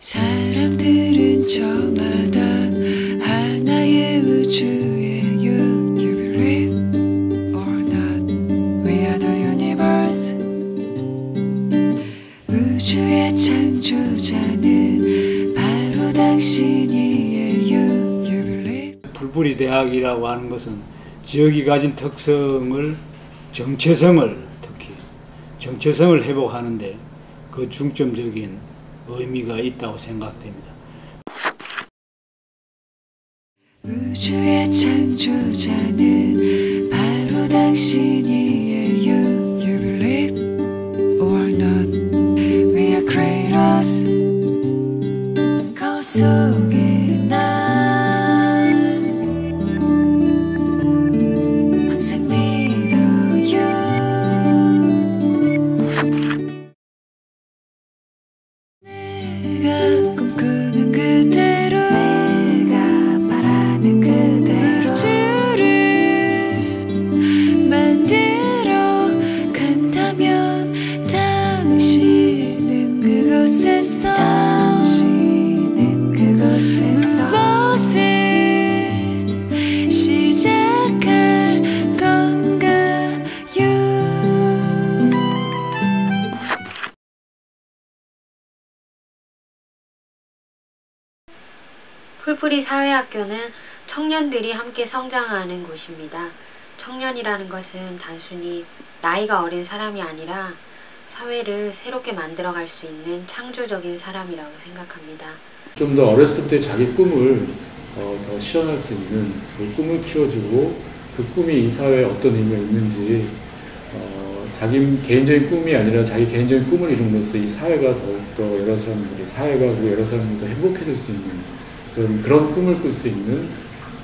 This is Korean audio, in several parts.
사람들은 저마다 우주의 창조자는 바로 당신이에요 불뿌리 대학이라고 하는 것은 지역이 가진 특성을 정체성을 특히 정체성을 회복하는데 그 중점적인 의미가 있다고 생각됩니다. 우주의 창조자는 바로 당신이 속에 날 항상 믿어요. 내가 꿈꾸는 그대로 내가 바라는 그대로 주를 만들어 간다면 당신은 그곳에 풀뿌리 사회학교는 청년들이 함께 성장하는 곳입니다. 청년이라는 것은 단순히 나이가 어린 사람이 아니라 사회를 새롭게 만들어갈 수 있는 창조적인 사람이라고 생각합니다. 좀 더 어렸을 때 자기 꿈을 어, 더 실현할 수 있는 그 꿈을 키워주고 그 꿈이 이 사회에 어떤 의미가 있는지 어, 자기 개인적인 꿈이 아니라 자기 개인적인 꿈을 이룸으로써 이 사회가 더욱더 여러 사람들이 사회가 그리고 여러 사람들이 더 행복해질 수 있는 그런 그런 꿈을 꿀 수 있는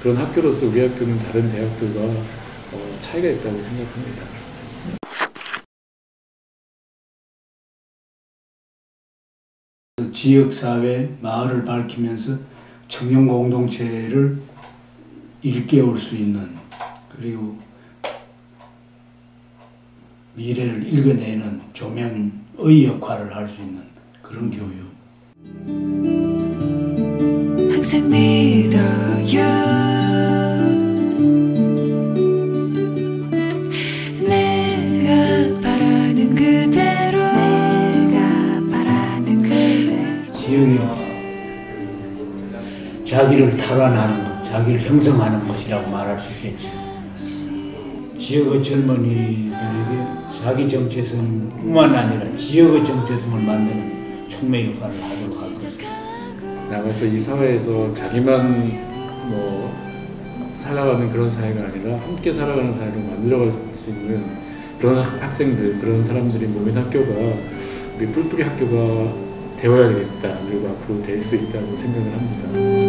그런 학교로서 우리 학교는 다른 대학들과 어, 차이가 있다고 생각합니다. 지역사회, 마을을 밝히면서 청년 공동체를 일깨울 수 있는 그리고 미래를 읽어내는 조명의 역할을 할 수 있는 그런 교육. 지역이 자기를 탈환하는 것, 자기를 형성하는 것이라고 말할 수 있겠죠. 지역의 젊은이들에게 자기 정체성뿐만 아니라 지역의 정체성을 만드는 촉매 역할을 하도록 할 것입니다. 나가서 이 사회에서 자기만 뭐 살아가는 그런 사회가 아니라 함께 살아가는 사회로 만들어갈 수 있는 그런 학- 학생들, 그런 사람들이 모인 학교가 우리 뿔뿔이 학교가 되어야겠다. 그리고 앞으로 될 수 있다고 생각을 합니다.